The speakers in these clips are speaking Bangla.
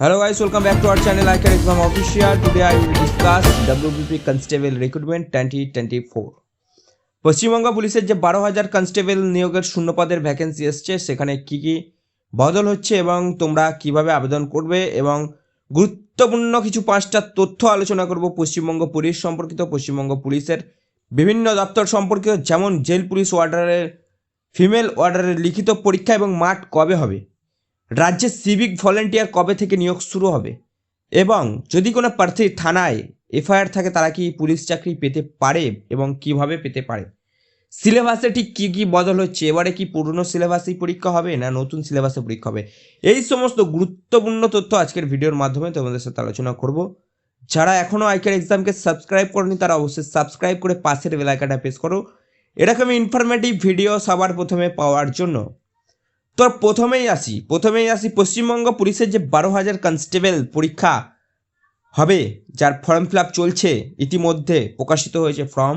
Hello guys, welcome back to our channel I Can Exam Official. Today I will discuss WBP Constable Recruitment 2024. Paschimbanga পুলিশের যে বারো হাজার কনস্টেবল নিয়োগের শূন্যপদের ভ্যাকেন্সি এসছে সেখানে কি কি বদল হচ্ছে এবং তোমরা কীভাবে আবেদন করবে এবং গুরুত্বপূর্ণ কিছু পাঁচটা তথ্য আলোচনা করব পশ্চিমবঙ্গ পুলিশ সম্পর্কিত পশ্চিমবঙ্গ পুলিশের বিভিন্ন দপ্তর সম্পর্কিত যেমন জেল পুলিশ ওয়ার্ডারের ফিমেল ওয়ার্ডারের লিখিত পরীক্ষা এবং মাঠ কবে হবে রাজ্যে সিভিক ভলেন্টিয়ার কবে থেকে নিয়োগ শুরু হবে? এবং যদি কোনো প্রার্থী থানায় এফআইআর থাকে, তারা কি পুলিশ চাকরি পেতে পারে এবং কীভাবে পেতে পারে? সিলেবাসে ঠিক কী কী বদল হচ্ছে? এবারে কি পুরনো সিলেবাসেই পরীক্ষা হবে না নতুন সিলেবাসে পরীক্ষা হবে? এই সমস্ত গুরুত্বপূর্ণ তথ্য আজকের ভিডিওর মাধ্যমে তোমাদের সাথে আলোচনা করব। যারা এখনও আইকার এক্সামকে সাবস্ক্রাইব করেনি, তারা অবশ্যই সাবস্ক্রাইব করে পাশের বেলাইকাটা প্রেস করো। এরকমই ইনফরমেটিভ ভিডিও সবার প্রথমে পাওয়ার জন্য তো প্রথমেই আসি প্রথমেই আসি পশ্চিমবঙ্গ পুলিশের যে বারো হাজার কনস্টেবল পরীক্ষা হবে, যার ফর্ম ফিল চলছে ইতিমধ্যে প্রকাশিত হয়েছে ফর্ম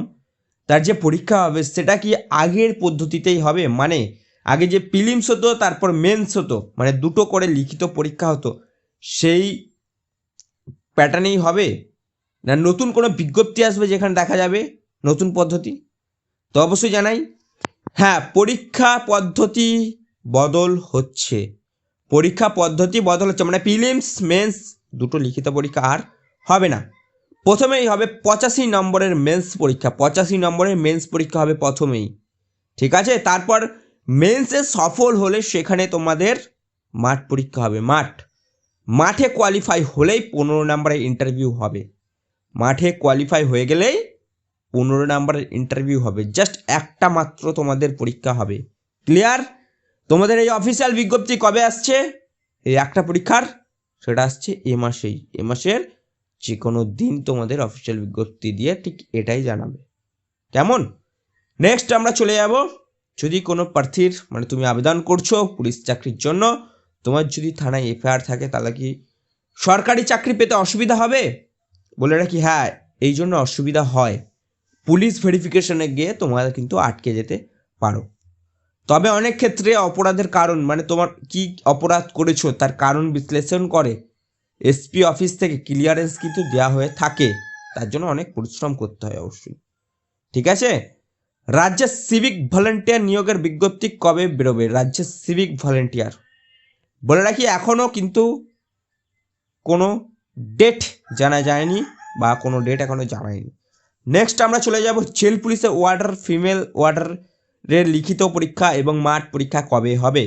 তার যে পরীক্ষা হবে সেটা কি আগের পদ্ধতিতেই হবে? মানে আগে যে প্রিলিমস হতো, তারপর মেন্স হতো মানে দুটো করে লিখিত পরীক্ষা হতো, সেই প্যাটার্নেই হবে? না নতুন কোনো বিজ্ঞপ্তি আসবে যেখানে দেখা যাবে নতুন পদ্ধতি? তো অবশ্যই জানাই। হ্যাঁ পরীক্ষা পদ্ধতি বদল হচ্ছে। পরীক্ষা পদ্ধতি বদল হচ্ছে মানে প্রিলিমস, মেন্স, দুটো লিখিত পরীক্ষা আর হবে না। প্রথমেই হবে পঁচাশি নম্বরের মেন্স পরীক্ষা। পঁচাশি নম্বরের মেন্স পরীক্ষা হবে প্রথমেই। ঠিক আছে? তারপর মেন্সে সফল হলে সেখানে তোমাদের মাঠ পরীক্ষা হবে। মাঠ। মাঠে কোয়ালিফাই হলেই পনেরো নম্বরের ইন্টারভিউ হবে। মাঠে কোয়ালিফাই হয়ে গেলেই পনেরো নম্বরের ইন্টারভিউ হবে। জাস্ট একটা মাত্র তোমাদের পরীক্ষা হবে। ক্লিয়ার তোমাদের এই অফিসিয়াল বিজ্ঞপ্তি কবে আসছে? এই একটা পরীক্ষার, সেটা আসছে এ মাসেই। এ মাসের যে কোনো দিন তোমাদের অফিসিয়াল বিজ্ঞপ্তি দিয়ে ঠিক এটাই জানাবে। কেমন? নেক্সট আমরা চলে যাব। যদি কোনো প্রার্থীর মানে তুমি আবেদন করছ পুলিশ চাকরির জন্য, তোমার যদি থানায় এফআইআর থাকে, তাহলে কি সরকারি চাকরি পেতে অসুবিধা হবে? বলে রাখি হ্যাঁ এই জন্য অসুবিধা হয়। পুলিশ ভেরিফিকেশনে গিয়ে তোমরা কিন্তু আটকে যেতে পারো। তবে অনেক ক্ষেত্রে অপরাধের কারণ মানে তোমার কি অপরাধ করেছ তার কারণ বিশ্লেষণ করে। এসপি অফিস থেকে ক্লিয়ারেন্স কিন্তু দেওয়া হয়ে থাকে, তার জন্য অনেক পরিশ্রম করতে হয় অবশ্যই। ঠিক আছে? রাজ্যের সিভিক ভলেন্টিয়ার নিয়োগের বিজ্ঞপ্তি কবে বেরোবে? রাজ্যের সিভিক ভলেন্টিয়ার বলে রাখি এখনও কিন্তু কোনো ডেট জানা যায়নি বা কোনো ডেট এখনও জানায়নি। নেক্সট আমরা চলে যাব জেল পুলিশে ওয়ার্ডার ফিমেল ওয়ার্ডারের লিখিত পরীক্ষা এবং মাঠ পরীক্ষা কবে হবে?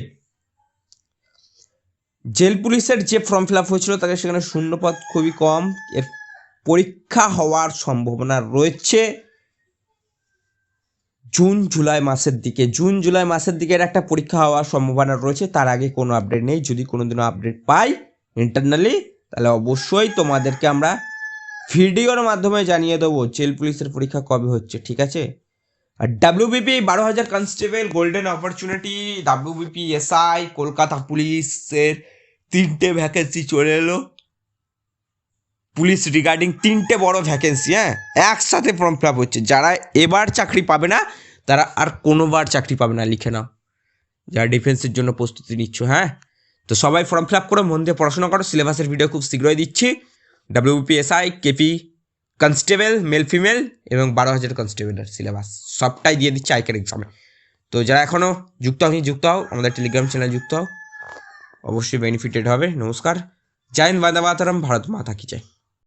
জেল পুলিশের যে ফর্ম ফিল আপ হয়েছিল তাকে সেখানে শূন্যপদ খুবই কম। এর পরীক্ষা হওয়ার সম্ভাবনা রয়েছে জুন, জুলাই মাসের দিকে। জুন, জুলাই মাসের দিকে একটা পরীক্ষা হওয়ার সম্ভাবনা রয়েছে। তার আগে কোনো আপডেট নেই। যদি কোনো দিনও আপডেট পাই ইন্টারনালি তাহলে অবশ্যই তোমাদেরকে আমরা ভিডিওর মাধ্যমে জানিয়ে দেবো জেল পুলিশের পরীক্ষা কবে হচ্ছে, ঠিক আছে? ডাব্লিউবিপি বারো হাজার constable golden opportunity WBP SI Kolkata পুলিশের তিনটে ভ্যাকেন্সি চলে এলো। পুলিশ রিগার্ডিং তিনটে বড় ভ্যাকেন্সি হ্যাঁ? একসাথে ফর্ম ফিল আপ হচ্ছে। যারা এবার চাকরি পাবে না, তারা আর কোনোবার চাকরি পাবে না, লিখে নাও। যারা ডিফেন্সের জন্য প্রস্তুতি নিচ্ছ হ্যাঁ? তো সবাই ফর্ম ফিল আপ করো, মন দিয়ে পড়াশোনা করো। সিলেবাসের ভিডিও খুব শীঘ্রই দিচ্ছি। WPSI KP constable male female এবং বারো হাজার কনস্টেবলের সিলেবাস সবটাই দিয়ে দিচ্ছে আইকের এক্সামে তো যারা এখনও যুক্ত হয়নি, যুক্ত হও। আমাদের টেলিগ্রাম চ্যানেল যুক্ত হও। অবশ্যই বেনিফিটেড হবে। নমস্কার। জয় হিন্দ, বান্দা মাতারাম। ভারত মাতা কি চাই